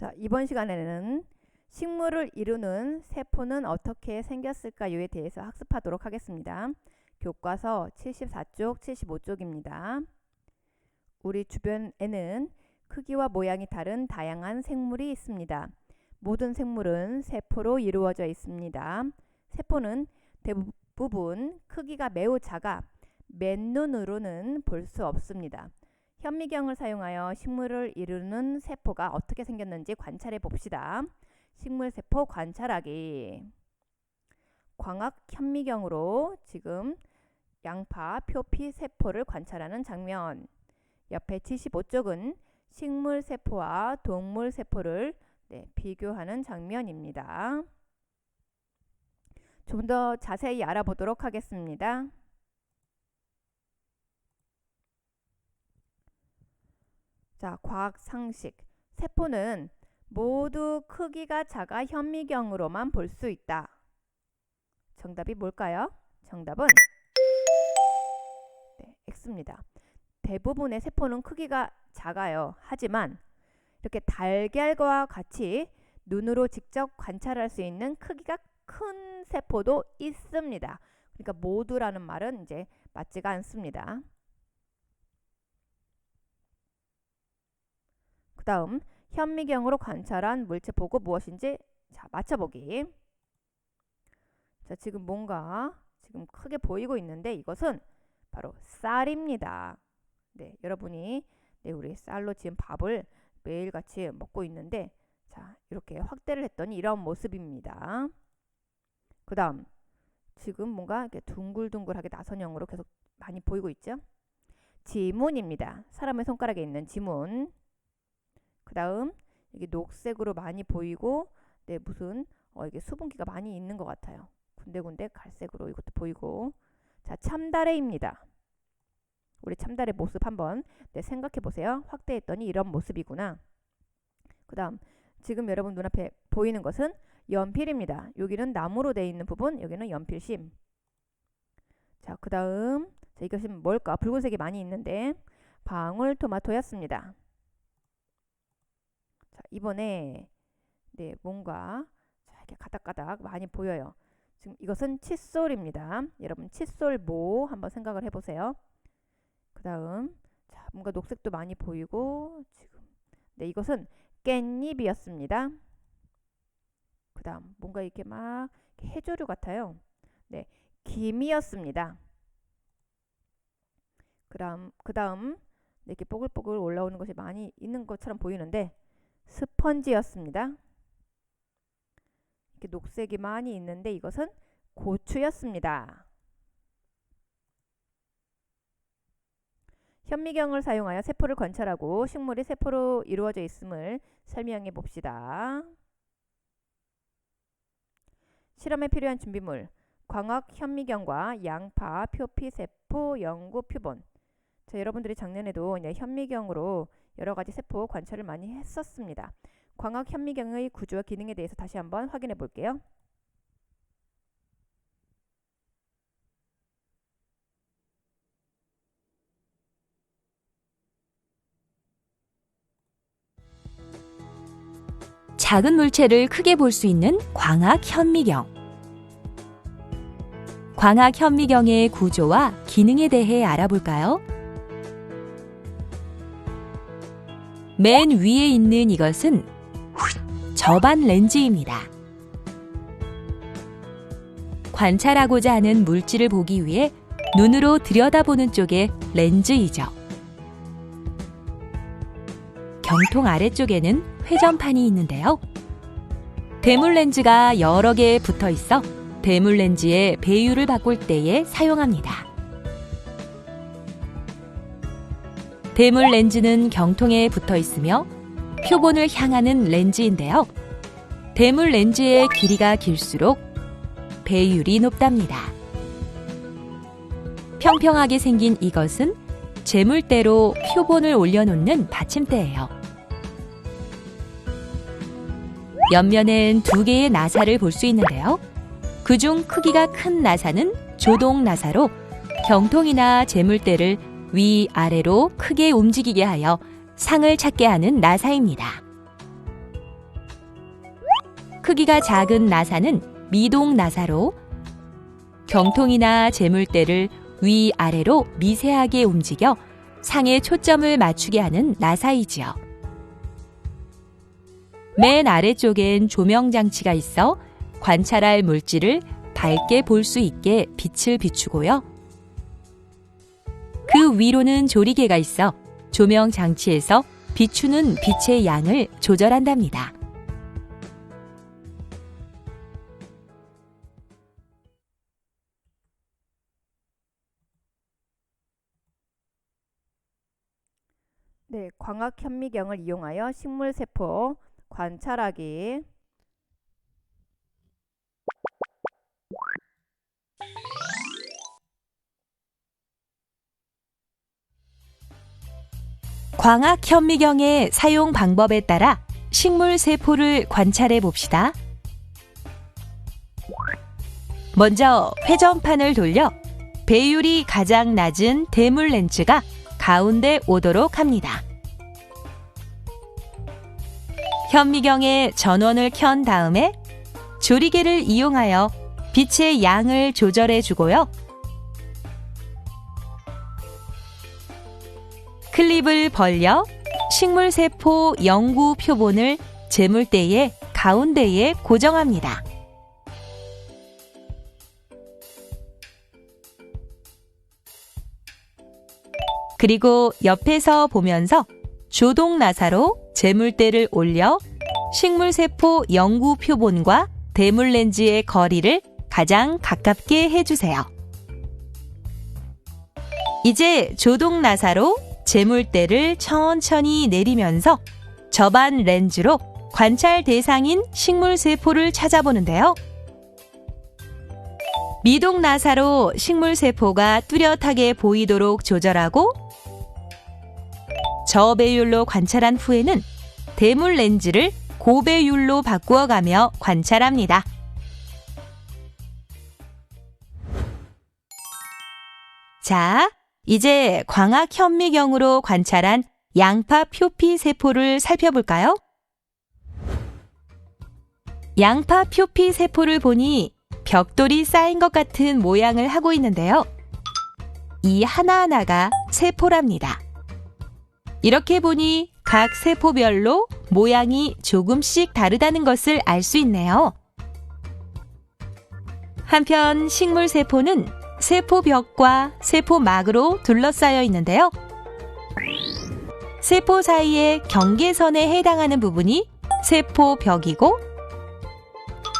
자, 이번 시간에는 식물을 이루는 세포는 어떻게 생겼을까요에 대해서 학습하도록 하겠습니다. 교과서 74쪽, 75쪽입니다. 우리 주변에는 크기와 모양이 다른 다양한 생물이 있습니다. 모든 생물은 세포로 이루어져 있습니다. 세포는 대부분 크기가 매우 작아 맨눈으로는 볼 수 없습니다. 현미경을 사용하여 식물을 이루는 세포가 어떻게 생겼는지 관찰해 봅시다. 식물 세포 관찰하기. 광학 현미경으로 지금 양파 표피 세포를 관찰하는 장면. 옆에 75쪽은 식물 세포와 동물 세포를 네, 비교하는 장면입니다. 좀 더 자세히 알아보도록 하겠습니다. 자, 과학 상식. 세포는 모두 크기가 작아 현미경으로만 볼 수 있다. 정답이 뭘까요? 정답은 네, X입니다. 대부분의 세포는 크기가 작아요. 하지만 이렇게 달걀과 같이 눈으로 직접 관찰할 수 있는 크기가 큰 세포도 있습니다. 그러니까 모두라는 말은 이제 맞지가 않습니다. 다음 현미경으로 관찰한 물체 보고 무엇인지 자 맞춰보기. 자 지금 뭔가 지금 크게 보이고 있는데 이것은 바로 쌀입니다. 네 여러분이 네 우리 쌀로 지은 밥을 매일같이 먹고 있는데 자 이렇게 확대를 했더니 이런 모습입니다. 그 다음 지금 뭔가 이렇게 둥글둥글하게 나선형으로 계속 많이 보이고 있죠? 지문입니다. 사람의 손가락에 있는 지문. 그 다음 이게 녹색으로 많이 보이고 네 무슨 어, 이게 수분기가 많이 있는 것 같아요. 군데군데 갈색으로 이것도 보이고 자 참다래입니다. 우리 참다래 모습 한번 네, 생각해 보세요. 확대했더니 이런 모습이구나. 그 다음 지금 여러분 눈앞에 보이는 것은 연필입니다. 여기는 나무로 되어 있는 부분, 여기는 연필심. 자, 그 다음 이것이 뭘까? 붉은색이 많이 있는데 방울토마토였습니다. 자, 이번에 네, 뭔가 자, 이렇게 가닥가닥 많이 보여요. 지금 이것은 칫솔입니다. 여러분 칫솔 모 한번 생각을 해보세요. 그 다음 자, 뭔가 녹색도 많이 보이고 지금 네, 이것은 깻잎이었습니다. 그 다음 뭔가 이렇게 막 해조류 같아요. 네, 김이었습니다. 그 다음 그 다음 이렇게 뽀글뽀글 올라오는 것이 많이 있는 것처럼 보이는데 스펀지였습니다. 이렇게 녹색이 많이 있는데 이것은 고추였습니다. 현미경을 사용하여 세포를 관찰하고 식물이 세포로 이루어져 있음을 설명해 봅시다. 실험에 필요한 준비물 광학 현미경과 양파, 표피, 세포, 연구, 표본 자, 여러분들이 작년에도 현미경으로 여러 가지 세포 관찰을 많이 했었습니다. 광학 현미경의 구조와 기능에 대해서 다시 한번 확인해 볼게요. 작은 물체를 크게 볼 수 있는 광학 현미경. 광학 현미경의 구조와 기능에 대해 알아볼까요? 맨 위에 있는 이것은 저반 렌즈입니다. 관찰하고자 하는 물질을 보기 위해 눈으로 들여다보는 쪽에 렌즈이죠. 경통 아래쪽에는 회전판이 있는데요. 대물 렌즈가 여러 개 붙어 있어 대물 렌즈의 배율을 바꿀 때에 사용합니다. 대물 렌즈는 경통에 붙어 있으며 표본을 향하는 렌즈인데요. 대물 렌즈의 길이가 길수록 배율이 높답니다. 평평하게 생긴 이것은 재물대로 표본을 올려놓는 받침대예요. 옆면엔 두 개의 나사를 볼 수 있는데요. 그중 크기가 큰 나사는 조동 나사로 경통이나 재물대를 위아래로 크게 움직이게 하여 상을 찾게 하는 나사입니다. 크기가 작은 나사는 미동 나사로 경통이나 재물대를 위아래로 미세하게 움직여 상에 초점을 맞추게 하는 나사이지요. 맨 아래쪽엔 조명 장치가 있어 관찰할 물질을 밝게 볼 수 있게 빛을 비추고요. 그 위로는 조리개가 있어 조명 장치에서 비추는 빛의 양을 조절한답니다. 네, 광학 현미경을 이용하여 식물 세포 관찰하기. 광학 현미경의 사용 방법에 따라 식물 세포를 관찰해 봅시다. 먼저 회전판을 돌려 배율이 가장 낮은 대물 렌즈가 가운데 오도록 합니다. 현미경의 전원을 켠 다음에 조리개를 이용하여 빛의 양을 조절해 주고요. 클립을 벌려 식물 세포 영구 표본을 재물대의 가운데에 고정합니다. 그리고 옆에서 보면서 조동 나사로 재물대를 올려 식물 세포 영구 표본과 대물 렌즈의 거리를 가장 가깝게 해주세요. 이제 조동 나사로 재물대를 천천히 내리면서 접안 렌즈로 관찰 대상인 식물 세포를 찾아보는데요. 미동 나사로 식물 세포가 뚜렷하게 보이도록 조절하고 저배율로 관찰한 후에는 대물 렌즈를 고배율로 바꾸어 가며 관찰합니다. 자, 이제 광학 현미경으로 관찰한 양파 표피 세포를 살펴볼까요? 양파 표피 세포를 보니 벽돌이 쌓인 것 같은 모양을 하고 있는데요. 이 하나하나가 세포랍니다. 이렇게 보니 각 세포별로 모양이 조금씩 다르다는 것을 알 수 있네요. 한편 식물 세포는 세포벽과 세포막으로 둘러싸여 있는데요. 세포 사이의 경계선에 해당하는 부분이 세포벽이고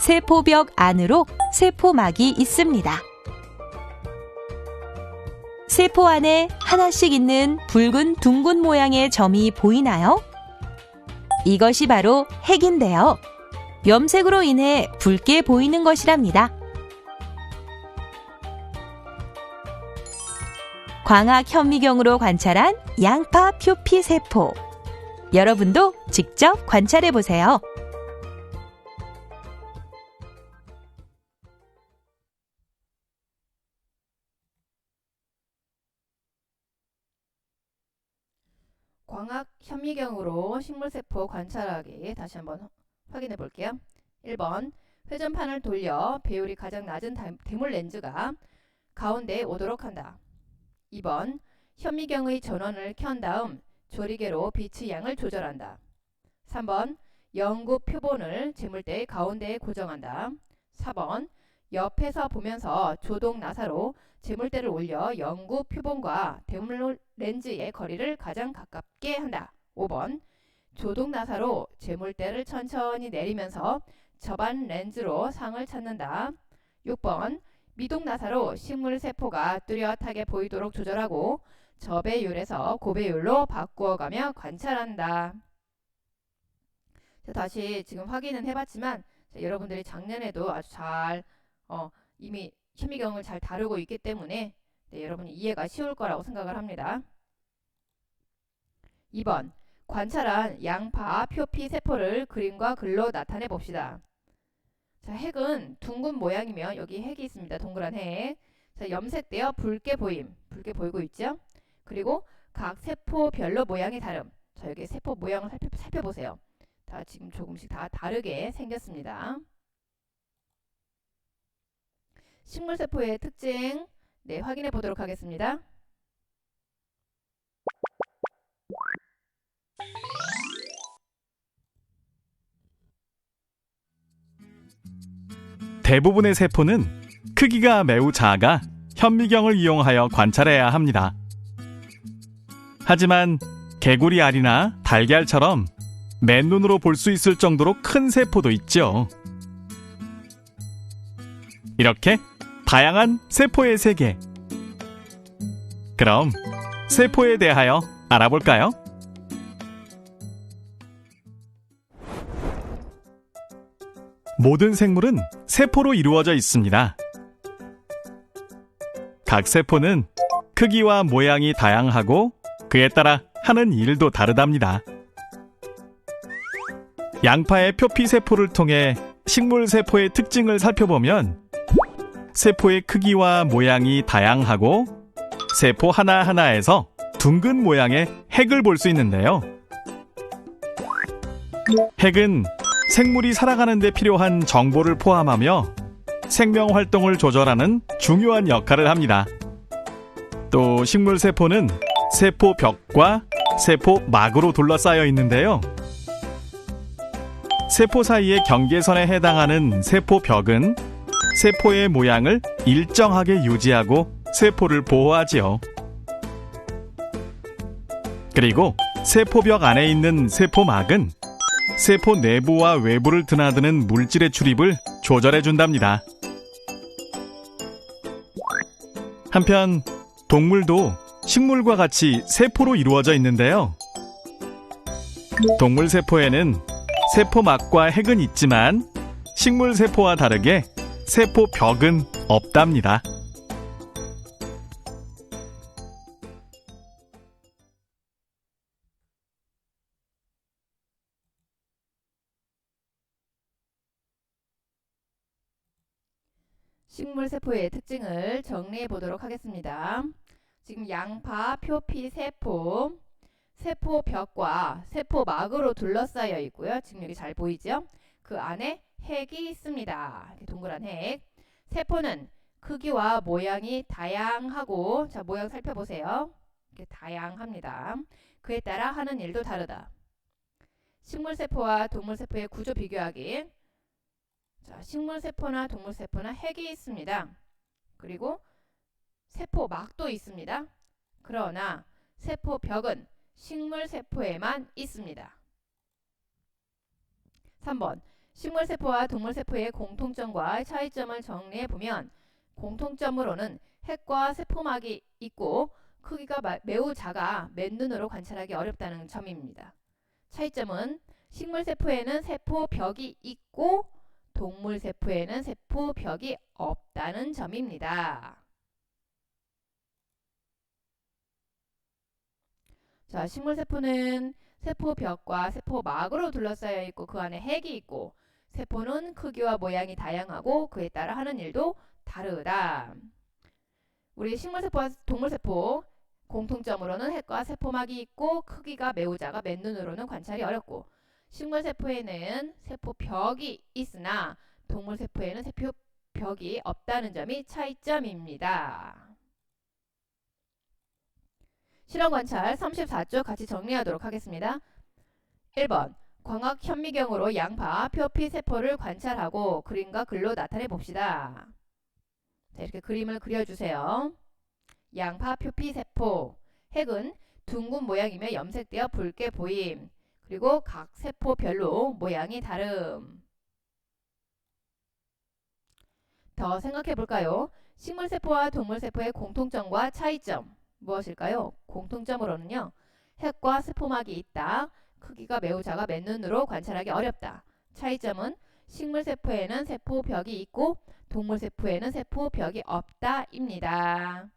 세포벽 안으로 세포막이 있습니다. 세포 안에 하나씩 있는 붉은 둥근 모양의 점이 보이나요? 이것이 바로 핵인데요. 염색으로 인해 붉게 보이는 것이랍니다. 광학 현미경으로 관찰한 양파 표피 세포. 여러분도 직접 관찰해 보세요. 광학 현미경으로 식물 세포 관찰하기 다시 한번 확인해 볼게요. 1번 회전판을 돌려 배율이 가장 낮은 다- 대물 렌즈가 가운데에 오도록 한다. 2번 현미경의 전원을 켠 다음 조리개로 빛의 양을 조절한다. 3번 연구 표본을 재물대의 가운데에 고정한다. 4번 옆에서 보면서 조동 나사로 재물대를 올려 연구 표본과 대물 렌즈의 거리를 가장 가깝게 한다. 5번 조동 나사로 재물대를 천천히 내리면서 접안 렌즈로 상을 찾는다. 6번 미동 나사로 식물 세포가 뚜렷하게 보이도록 조절하고 저배율에서 고배율로 바꾸어가며 관찰한다. 자, 다시 지금 확인은 해봤지만 자, 여러분들이 작년에도 아주 잘 어, 이미 현미경을 잘 다루고 있기 때문에 네, 여러분이 이해가 쉬울 거라고 생각을 합니다. 2번 관찰한 양파 표피 세포를 그림과 글로 나타내 봅시다. 자, 핵은 둥근 모양이면 여기 핵이 있습니다. 동그란 핵. 자, 염색되어 붉게 보임. 붉게 보이고 있죠? 그리고 각 세포별로 모양이 다름. 자, 여기 세포 모양을 살펴, 살펴보세요. 자, 지금 조금씩 다 다르게 생겼습니다. 식물세포의 특징 네, 확인해 보도록 하겠습니다. 대부분의 세포는 크기가 매우 작아 현미경을 이용하여 관찰해야 합니다. 하지만 개구리 알이나 달걀처럼 맨눈으로 볼 수 있을 정도로 큰 세포도 있죠. 이렇게 다양한 세포의 세계. 그럼 세포에 대하여 알아볼까요? 모든 생물은 세포로 이루어져 있습니다. 각 세포는 크기와 모양이 다양하고 그에 따라 하는 일도 다르답니다. 양파의 표피 세포를 통해 식물 세포의 특징을 살펴보면 세포의 크기와 모양이 다양하고 세포 하나하나에서 둥근 모양의 핵을 볼 수 있는데요. 핵은 생물이 살아가는 데 필요한 정보를 포함하며 생명 활동을 조절하는 중요한 역할을 합니다. 또 식물 세포는 세포 벽과 세포 막으로 둘러싸여 있는데요. 세포 사이의 경계선에 해당하는 세포 벽은 세포의 모양을 일정하게 유지하고 세포를 보호하지요. 그리고 세포벽 안에 있는 세포막은 세포 내부와 외부를 드나드는 물질의 출입을 조절해 준답니다. 한편 동물도 식물과 같이 세포로 이루어져 있는데요. 동물 세포에는 세포막과 핵은 있지만 식물 세포와 다르게 세포 벽은 없답니다. 식물 세포의 특징을 정리해 보도록 하겠습니다. 지금 양파, 표피, 세포, 세포 벽과 세포 막으로 둘러싸여 있고요. 지금 여기 잘 보이죠? 그 안에 핵이 있습니다. 동그란 핵. 세포는 크기와 모양이 다양하고 자 모양 살펴보세요. 이렇게 다양합니다. 그에 따라 하는 일도 다르다. 식물 세포와 동물 세포의 구조 비교하기. 자, 식물 세포나 동물 세포나 핵이 있습니다. 그리고 세포 막도 있습니다. 그러나 세포 벽은 식물 세포에만 있습니다. 3번 식물 세포와 동물 세포의 공통점과 차이점을 정리해 보면 공통점으로는 핵과 세포막이 있고 크기가 마- 매우 작아 맨눈으로 관찰하기 어렵다는 점입니다. 차이점은 식물 세포에는 세포 벽이 있고 동물 세포에는 세포 벽이 없다는 점입니다. 자, 식물 세포는 세포 벽과 세포 막으로 둘러싸여 있고 그 안에 핵이 있고 세포는 크기와 모양이 다양하고 그에 따라 하는 일도 다르다. 우리 식물 세포와 동물 세포 공통점으로는 핵과 세포막이 있고 크기가 매우 작아 맨눈으로는 관찰이 어렵고 식물 세포에는 세포 벽이 있으나 동물 세포에는 세포 벽이 없다는 점이 차이점입니다. 실험 관찰 34쪽 같이 정리하도록 하겠습니다. 1번 광학 현미경으로 양파 표피 세포를 관찰하고 그림과 글로 나타내 봅시다. 자, 이렇게 그림을 그려주세요. 양파 표피 세포 핵은 둥근 모양이며 염색되어 붉게 보임. 그리고 각 세포별로 모양이 다름. 더 생각해 볼까요? 식물 세포와 동물 세포의 공통점과 차이점 무엇일까요? 공통점으로는요. 핵과 세포막이 있다. 크기가 매우 작아 맨눈으로 관찰하기 어렵다. 차이점은 식물 세포에는 세포벽이 있고 동물 세포에는 세포벽이 없다입니다.